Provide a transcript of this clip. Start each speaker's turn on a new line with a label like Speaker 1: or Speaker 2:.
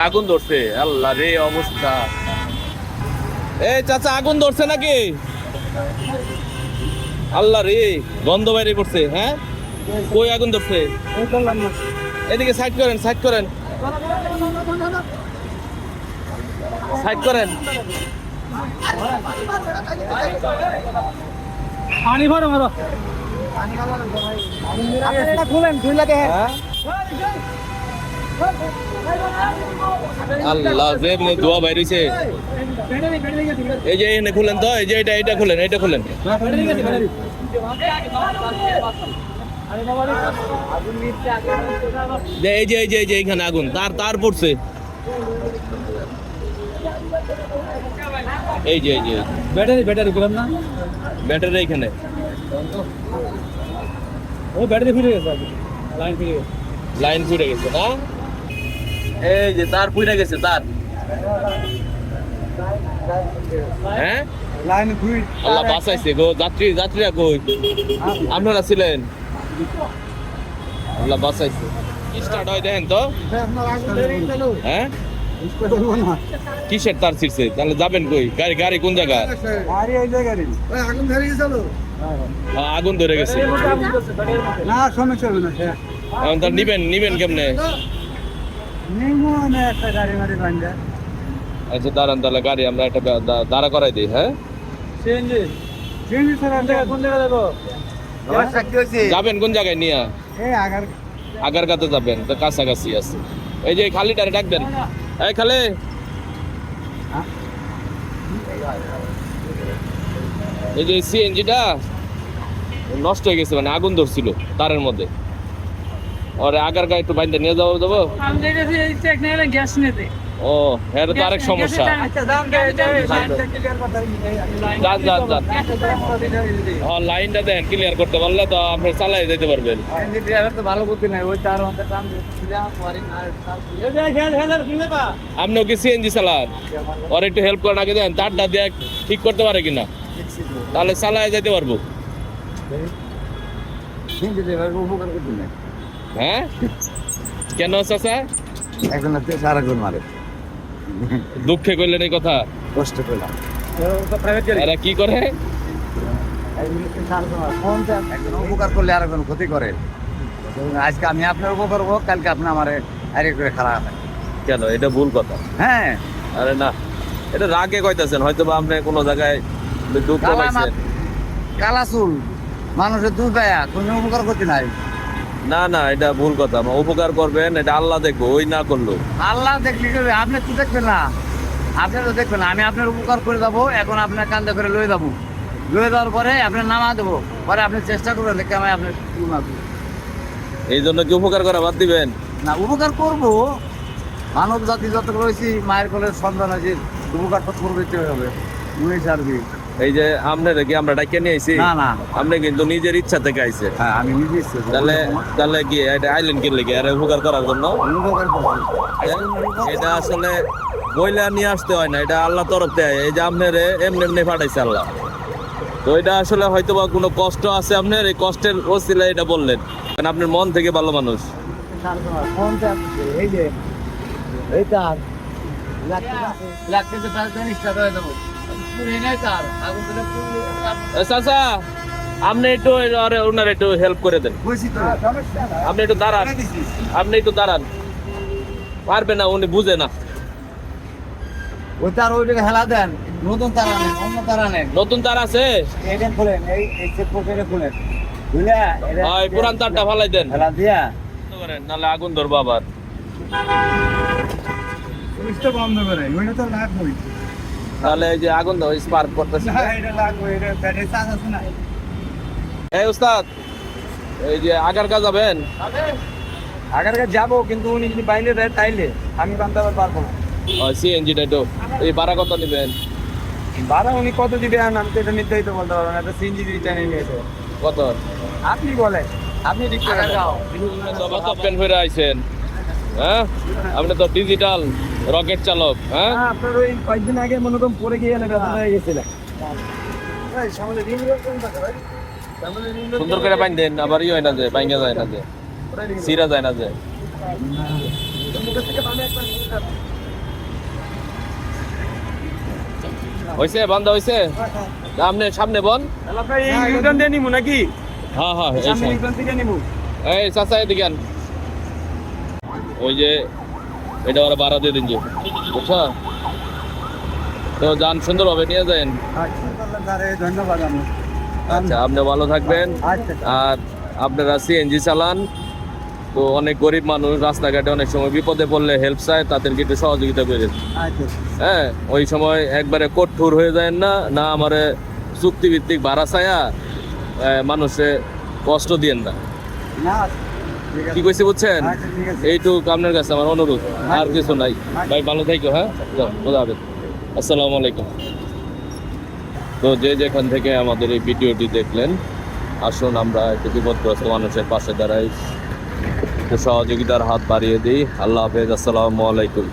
Speaker 1: আগুন ধরছে আল্লাহ রে অবস্থা এই চাচা আগুন ধরছে নাকি আল্লাহ রে গন্ধ বাইরে করছে হ্যাঁ কই আগুন ধরছে এদিকে সাইড করেন সাইড করেন সাইড করেন
Speaker 2: পানি ভরো মারো খুলেন খুলে দেখেন
Speaker 1: হ্যাঁ? আল্লাহ যে এমনি ধোয়া বাইরেছে। এই যে এখানে খুলেন তো এই যে এটা এটা খুলেন এটা খুলেন। এই যে এই যে এই যে এখানে আগুন তার তার পড়ছে। এই যে এই যে।
Speaker 2: ব্যাটারি ব্যাটারি খুলেন না।
Speaker 1: ব্যাটারি এখানে।
Speaker 2: ও ব্যাটারি ফিরে গেছে লাইন ফিরে গেছে।
Speaker 1: লাইন ফুটে গেছে না? এই যে তার পুড়ে গেছে তার। হ্যাঁ? আল্লাহ বাঁচাইছে গো যাত্রী যাত্রীরা কই? আপনারা ছিলেন? আল্লাহ বাঁচাইছে। স্টার্ট হয় দেখেন তো। হ্যাঁ? কিসের তার ছিড়ছে? তাহলে যাবেন কই? গাড়ি গাড়ি কোন জায়গা?
Speaker 2: আগুন ধরে গেছিল।
Speaker 1: হ্যাঁ, আগুন ধরে গেছে।
Speaker 2: না সমস্যা হবে না
Speaker 1: এখন তার নিবেন নিবেন কেমনে
Speaker 2: নিমো না একটা গাড়ি মারি বান্ধা
Speaker 1: আচ্ছা দাঁড়ান তাহলে গাড়ি আমরা একটা দাঁড়া করাই দিই হ্যাঁ? যাবেন কোন জায়গায় নিয়ে? যাবেন তো কাছাকাছি আছে। এই যে খালিটারে ডাকবেন। এই খালে। এই যে সিএনজিটা নষ্ট হয়ে গেছে মানে আগুন ধরছিল তারের মধ্যে। ওরে আগার গায়ে একটু বাইন্দা নিয়ে যাব যাব
Speaker 3: গ্যাস নিতে
Speaker 1: ও হ্যাঁ এটা তো আরেক সমস্যা
Speaker 2: আচ্ছা
Speaker 1: যান যান যান ও লাইনটা দেন ক্লিয়ার করতে পারলে তো আপনি চালাই যেতে পারবেন
Speaker 2: ভালো বুদ্ধি নাই ওই
Speaker 1: আপনিও কি সিএনজি চালান ওর একটু হেল্প করে রাখে দেন তারটা দিয়ে ঠিক করতে পারে কিনা তাহলে চালায় যেতে পারব
Speaker 2: উপকার করতে নাই
Speaker 1: হ্যাঁ? কেন চাচা?
Speaker 2: তো সারা গুণ মারে।
Speaker 1: দুঃখে কইলেন এই কথা?
Speaker 2: কষ্ট গাড়ি
Speaker 1: এরা কি করে?
Speaker 2: একজন উপকার করলে আর একজন ক্ষতি করে। আজকে আমি আপনার উপকার করব কালকে আপনি আমার আরে করে খারাপ
Speaker 1: কেন? এটা ভুল কথা।
Speaker 2: হ্যাঁ।
Speaker 1: আরে না এটা রাগে কইতাছেন হয়তো বা আপনি কোনো জায়গায় দুঃখ পাইছেন
Speaker 2: মাছ- মানুষের দুধ দেয়া কোনো উপকার করতে নাই।
Speaker 1: না না এটা ভুল কথা। উপকার করবেন এটা আল্লাহ দেখব ওই না করল।
Speaker 2: আল্লাহ দেখলি আপনি তো দেখবেন না। আপনি তো দেখবেন। আমি আপনার উপকার করে যাব এখন আপনার কান্দা করে লয়ে যাব। লয়ে যাওয়ার পরে আপনার নামা দেবো। পরে আপনি চেষ্টা করবেন দেখে আমি আপনার
Speaker 1: এই জন্য কি উপকার করা বাদ দিবেন?
Speaker 2: না উপকার করব। মানব জাতি যত রয়েছি মায়ের কোলের সন্তান আছে উপকার তো করতে হবে নুয়ে ছাড়বি
Speaker 1: এই যে আপনারা কি আমরা ডাকিয়ে নিয়ে আইছি।
Speaker 2: না না।
Speaker 1: আপনি কিন্তু নিজের ইচ্ছা থেকে আইছে।
Speaker 2: হ্যাঁ আমি নিজে ইচ্ছে।
Speaker 1: তাহলে তাহলে কি এটা আইলেন কি? লেগে আর উপকার করার জন্য? এটা আসলে বইলা নিয়ে আসতে হয় না এটা আল্লাহ তরফ থেকে এই যে আপনার এমনি এমনি পাঠাইছে আল্লাহ। তো এটা আসলে হয়তো বা কোনো কষ্ট আছে আপনার এই কষ্টের ওসিলা এটা বললেন। কারণ আপনার মন থেকে ভালো মানুষ।
Speaker 2: এই যে পুরে
Speaker 1: চাচা আপনি একটু আরে ওনার একটু হেল্প করে দেন। আপনি একটু দাঁড়ান। আপনি একটু দাঁড়ান। পারবে না উনি বুঝে না।
Speaker 2: ওই তার ওইটাকে হেলা দেন। নতুন তার আনেন অন্য তার আনেন
Speaker 1: নতুন তার আছে?
Speaker 2: এইটা খুলেন এই এই চেক পকেটে খুলেন। বুঝলে
Speaker 1: ওই পুরান তারটা ফালাই দেন।
Speaker 2: হেলা দিয়া।
Speaker 1: করেন, নাহলে আগুন ধরবো আবার।
Speaker 2: সুইচটা বন্ধ করে ওইটা তো লাগবে
Speaker 1: তাহলে এই যে আগুন স্পার্ক করতেছে। এই উস্তাদ এই যে আগারকা যাবেন?
Speaker 2: আগার কাছে যাব কিন্তু উনি যদি বাইরে দেয় তাইলে আমি বানতে পারব না।
Speaker 1: সিএনজিটা একটু এই ভাড়া কত নেবেন?
Speaker 2: ভাড়া উনি কত দিবে আমি তো এটা নির্ধারিত বলতে পারব না এটা সিএনজি রিটার্ন নিয়েছে।
Speaker 1: কত?
Speaker 2: আপনি বলেন আপনি ঠিক করে
Speaker 1: আইছেন। হ্যাঁ? আপনি তো ডিজিটাল রকেট চালক হ্যাঁ?
Speaker 2: হ্যাঁ? আপনার ওই কয়েকদিন আগে মনে করুন পড়ে গিয়ে গেছিলেন হ্যাঁ।
Speaker 1: সুন্দর করে পাইন দেন আবার ইয়ে না যে পাইঙ্গা যায় না যে সিরা যায় না যে। হইছে বন্ধ হইছে? সামনে সামনে বল।
Speaker 2: হ্যাঁ, নাকি?
Speaker 1: হ্যাঁ হ্যাঁ এই চাচা এদিকে ওই যে, এটা ওরা ভাড়া দিয়ে দিন যে। বুঝছ? তো যান সুন্দর হবে নিয়ে যান। আচ্ছা আপনি ভালো থাকবেন। আর আপনারা সিএনজি চালান। তো অনেক গরিব মানুষ রাস্তাঘাটে অনেক সময় বিপদে পড়লে হেল্প চায়, তাদেরকে একটু সহযোগিতা করে। হ্যাঁ ওই সময় একবারে কঠোর হয়ে যায় না না আমারে চুক্তিভিত্তিক ভাড়া চায়া মানুষে কষ্ট দিয়েন না কি কইছে বুঝছেন?
Speaker 2: এই তো আছে।
Speaker 1: আপনার কাছে আমার অনুরোধ, আর কিছু নাই। ভাই, ভালো থাকো হ্যাঁ? খোদা হাফেজ। আসসালামু আলাইকুম। তো যে যেখান থেকে আমাদের এই ভিডিওটি দেখলেন, আসুন আমরা একটু বিপদগ্রস্ত মানুষের পাশে দাঁড়াই। সহযোগিতার হাত বাড়িয়ে দিই। আল্লাহ হাফেজ, আসসালামু আলাইকুম।